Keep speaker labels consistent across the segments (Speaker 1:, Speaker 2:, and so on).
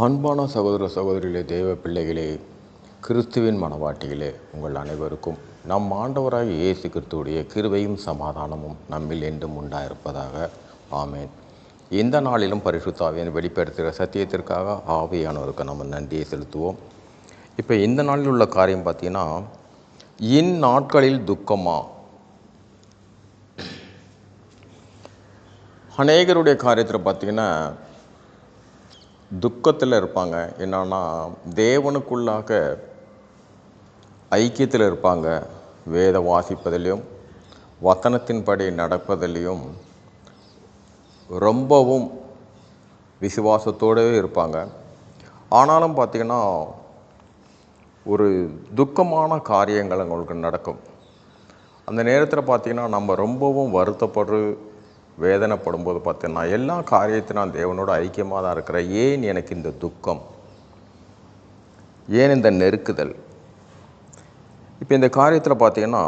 Speaker 1: அன்பான சகோதர சகோதரிகளே தேவ பிள்ளைகளே கிறிஸ்துவின் மனவாட்டிகளே உங்கள் அனைவருக்கும் நம் ஆண்டவராக இயேசு கிறிஸ்துவுடைய கிருவையும் சமாதானமும் நம்மில் என்றும் உண்டாயிருப்பதாக. ஆமேன். இந்த நாளிலும் பரிசுத்தாவியன் வெளிப்படுத்துகிற சத்தியத்திற்காக ஆவியானவருக்கு நம்ம நன்றியை செலுத்துவோம். இப்போ இந்த நாளில் உள்ள காரியம் பார்த்தீங்கன்னா இந்நாட்களில் துக்கமா? அநேகருடைய காரியத்தில் பார்த்தீங்கன்னா துக்கத்தில் இருப்பாங்க. என்னன்னா தேவனுக்குள்ளாக ஐக்கியத்தில் இருப்பாங்க. வேத வாசிப்பதிலையும் வசனத்தின்படி நடப்பதிலையும் ரொம்பவும் விசுவாசத்தோடவே இருப்பாங்க. ஆனாலும் பார்த்திங்கன்னா ஒரு துக்கமான காரியங்கள் அவங்களுக்கு நடக்கும். அந்த நேரத்தில் பார்த்திங்கன்னா நம்ம ரொம்பவும் வருத்தப்படுற வேதனைப்படும் போது பார்த்தேன்னா எல்லா காரியத்தையும் நான் தேவனோட ஐக்கியமாக தான் இருக்கிறேன். ஏன் எனக்கு இந்த துக்கம்? ஏன் இந்த நெருக்குதல்? இப்போ இந்த காரியத்தில் பார்த்தீங்கன்னா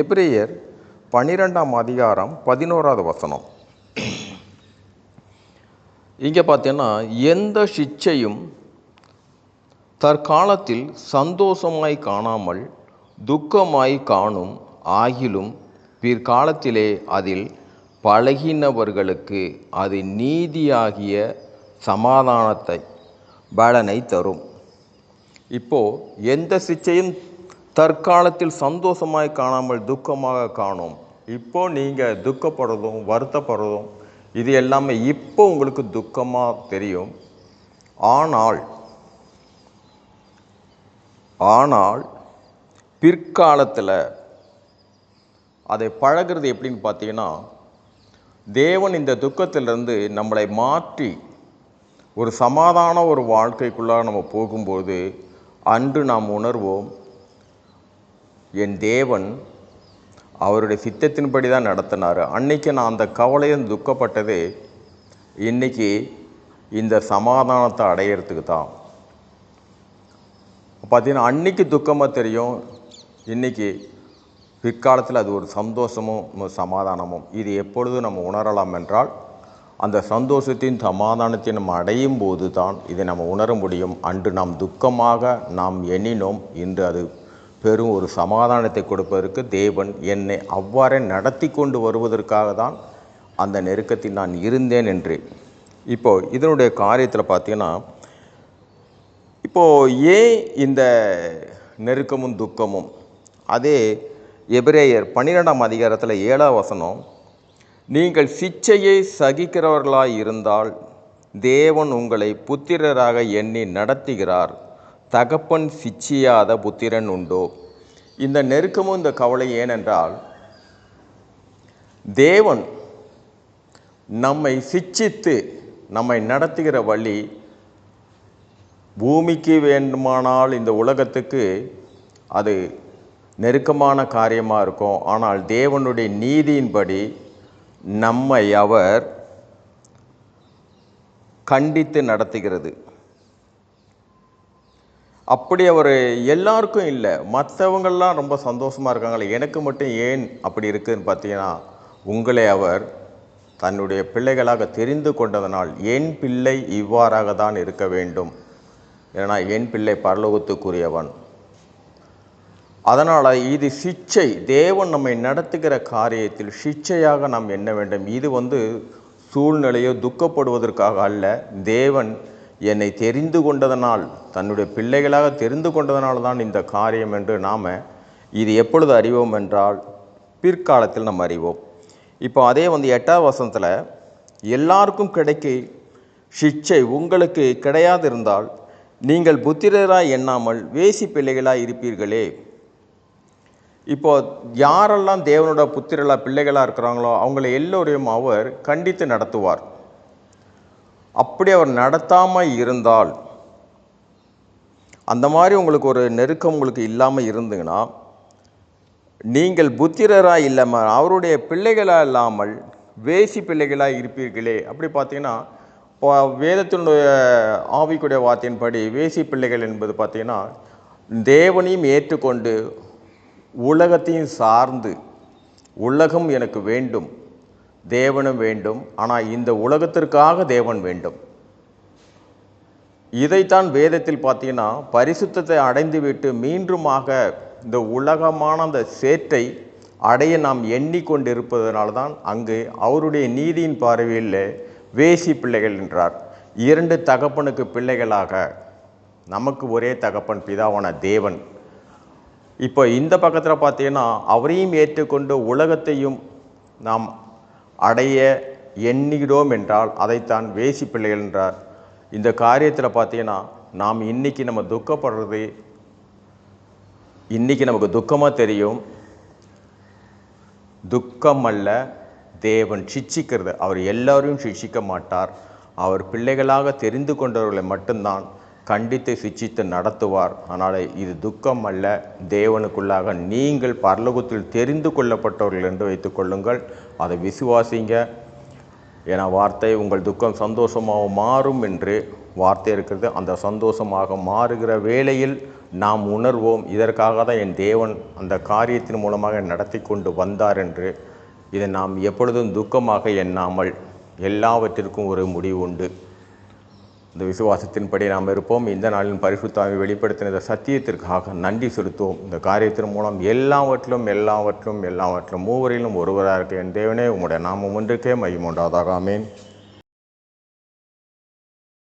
Speaker 1: எப்ரேயர் பன்னிரெண்டாம் அதிகாரம் பதினோராவது வசனம். இங்கே பார்த்தீங்கன்னா எந்த சிச்சையும் தற்காலத்தில் சந்தோஷமாய் காணாமல் துக்கமாய் காணும் ஆகிலும் பிற்காலத்திலே அதில் பழகினவர்களுக்கு அது நீதியாகிய சமாதானத்தை பலனை தரும். இப்போது எந்த சிச்சையும் தற்காலத்தில் சந்தோஷமாய் காணாமல் துக்கமாக காணும். இப்போ நீங்கள் துக்கப்படுறதும் வருத்தப்படுறதும் இது எல்லாமே இப்போ உங்களுக்கு துக்கமாக தெரியும். ஆனால் ஆனால் பிற்காலத்தில் அதை பழகிறது எப்படின்னு பார்த்தீங்கன்னா தேவன் இந்த துக்கத்திலிருந்து நம்மளை மாற்றி ஒரு சமாதான ஒரு வாழ்க்கைக்குள்ளாக நம்ம போகும்போது அன்று நாம் உணர்வோம் என் தேவன் அவருடைய சித்தத்தின்படி தான் நடத்தினார். அன்னைக்கு நான் அந்த கவலையும் துக்கப்பட்டது இன்னைக்கு இந்த சமாதானத்தை அடையிறதுக்கு தான். பார்த்தீங்கன்னா அன்னைக்கு துக்கமாக தெரியும் இன்றைக்கி பிற்காலத்தில் அது ஒரு சந்தோஷமும் சமாதானமும். இது எப்பொழுது நம்ம உணரலாம் என்றால் அந்த சந்தோஷத்தின் சமாதானத்தை நம்ம அடையும் போது தான் இதை நம்ம உணர முடியும். அன்று நாம் துக்கமாக நாம் எண்ணினோம். இன்று அது பெரும் ஒரு சமாதானத்தை கொடுப்பதற்கு தேவன் என்னை அவ்வாறே நடத்தி கொண்டு வருவதற்காக தான் அந்த நெருக்கத்தில் நான் இருந்தேன் என்று. இப்போ இதனுடைய காரியத்தில் பார்த்தீங்கன்னா இப்போது ஏன் இந்த நெருக்கமும் துக்கமும்? அதே எபிரேயர் பன்னிரெண்டாம் அதிகாரத்தில் ஏழாம் வசனம் நீங்கள் சிச்சையை சகிக்கிறவர்களாய் இருந்தால் தேவன் உங்களை புத்திரராக எண்ணி நடத்துகிறார். தகப்பன் சிச்சியாத புத்திரன் உண்டோ? இந்த நெருக்கமும் இந்த கவலை ஏனென்றால் தேவன் நம்மை சிச்சித்து நம்மை நடத்துகிற வழி பூமிக்கு வேண்டுமானால் இந்த உலகத்துக்கு அது நெருக்கமான காரியமாக இருக்கும். ஆனால் தேவனுடைய நீதியின்படி நம்மை அவர் கண்டித்து நடத்துகிறது. அப்படி அவர் எல்லாருக்கும் இல்லை. மற்றவங்கள்லாம் ரொம்ப சந்தோஷமாக இருக்காங்களே எனக்கு மட்டும் ஏன் அப்படி இருக்குதுன்னு பார்த்தீங்கன்னா உங்களை அவர் தன்னுடைய பிள்ளைகளாக தெரிந்து கொண்டதனால் என் பிள்ளை இவ்வாறாக தான் இருக்க வேண்டும். ஏன்னா என் பிள்ளை பரலோகத்துக்குரியவன். அதனால் இது சிச்சை. தேவன் நம்மை நடத்துகிற காரியத்தில் சிச்சையாக நாம் எண்ண வேண்டும். இது வந்து சூழ்நிலையோ துக்கப்படுவதற்காக அல்ல. தேவன் என்னை தெரிந்து கொண்டதனால் தன்னுடைய பிள்ளைகளாக தெரிந்து கொண்டதனால் தான் இந்த காரியம் என்று நாம் இது எப்பொழுது அறிவோம் என்றால் பிற்காலத்தில் நம்ம அறிவோம். இப்போ அதே வந்து எட்டாவது வசனத்தில் எல்லாருக்கும் கிடைக்க சிச்சை உங்களுக்கு கிடையாது இருந்தால் நீங்கள் புத்திரராய் எண்ணாமல் வேசி பிள்ளைகளாய் இருப்பீர்களே. இப்போ யாரெல்லாம் தேவனோட புத்திரலா பிள்ளைகளாக இருக்கிறாங்களோ அவங்கள எல்லோரையும் அவர் கண்டித்து நடத்துவார். அப்படி அவர் நடத்தாமல் இருந்தால் அந்த மாதிரி உங்களுக்கு ஒரு நெருக்கம் உங்களுக்கு இல்லாமல் இருந்துங்கன்னா நீங்கள் புத்திரராக இல்லாமல் அவருடைய பிள்ளைகளாக இல்லாமல் வேசி பிள்ளைகளாக இருப்பீர்களே. அப்படி பார்த்தீங்கன்னா இப்போ வேதத்தினுடைய ஆவிக்குடைய வார்த்தையின்படி வேசி பிள்ளைகள் என்பது பார்த்திங்கன்னா தேவனையும் ஏற்றுக்கொண்டு உலகத்தையும் சார்ந்து உலகம் எனக்கு வேண்டும் தேவனும் வேண்டும் ஆனால் இந்த உலகத்திற்காக தேவன் வேண்டும். இதைத்தான் வேதத்தில் பார்த்தீங்கன்னா பரிசுத்தத்தை அடைந்துவிட்டு மீண்டுமாக இந்த உலகமான அந்த சேற்றை அடைய நாம் எண்ணிக்கொண்டிருப்பதனால தான் அங்கு அவருடைய நீதியின் பார்வையில் வேசி பிள்ளைகள் என்றார் இரண்டு தகப்பனுக்கு பிள்ளைகளாக நமக்கு ஒரே தகப்பன் பிதாவான தேவன். இப்போ இந்த பக்கத்தில் பார்த்தீங்கன்னா அவரையும் ஏற்றுக்கொண்டு உலகத்தையும் நாம் அடைய எண்ணுகிறோம் என்றால் அதைத்தான் வேசி பிள்ளைகள் என்றார். இந்த காரியத்தில் பார்த்தீங்கன்னா நாம் இன்றைக்கி நம்ம துக்கப்படுறது இன்றைக்கி நமக்கு துக்கமாக தெரியும். துக்கம் அல்ல தேவன் சிட்சிக்கிறது அவர் எல்லாரையும் சிட்சிக்க மாட்டார். அவர் பிள்ளைகளாக தெரிந்து கொண்டவர்களை மட்டும்தான் கண்டித்து சிச்சித்து நடத்துவார். ஆனால் இது துக்கம் அல்ல. தேவனுக்குள்ளாக நீங்கள் பரலோகத்தில் தெரிந்து கொள்ளப்பட்டவர்கள் என்று வைத்துக்கொள்ளுங்கள் அதை விசுவாசிங்க. என வார்த்தை உங்கள் துக்கம் சந்தோஷமாக மாறும் என்று வார்த்தை இருக்கிறது. அந்த சந்தோஷமாக மாறுகிற வேளையில் நாம் உணர்வோம். இதற்காக தான் என் தேவன் அந்த காரியத்தின் மூலமாக நடத்தி கொண்டு வந்தார் என்று. இதை நாம் எப்பொழுதும் துக்கமாக எண்ணாமல் எல்லாவற்றிற்கும் ஒரு முடிவு உண்டு. இந்த விசுவாசத்தின்படி நாம் இருப்போம். இந்த நாளின் பரிசுத்தாவை வெளிப்படுத்தின இந்த சத்தியத்திற்காக நன்றி செலுத்துவோம். இந்த காரியத்தின் மூலம் எல்லாவற்றிலும் எல்லாவற்றிலும் எல்லாவற்றிலும் மூவரிலும் ஒருவராக இருக்க என் தேவனே உம்முடைய நாமம் ஒன்றுக்கே மையம் உண்டாதாக ஆமேன்.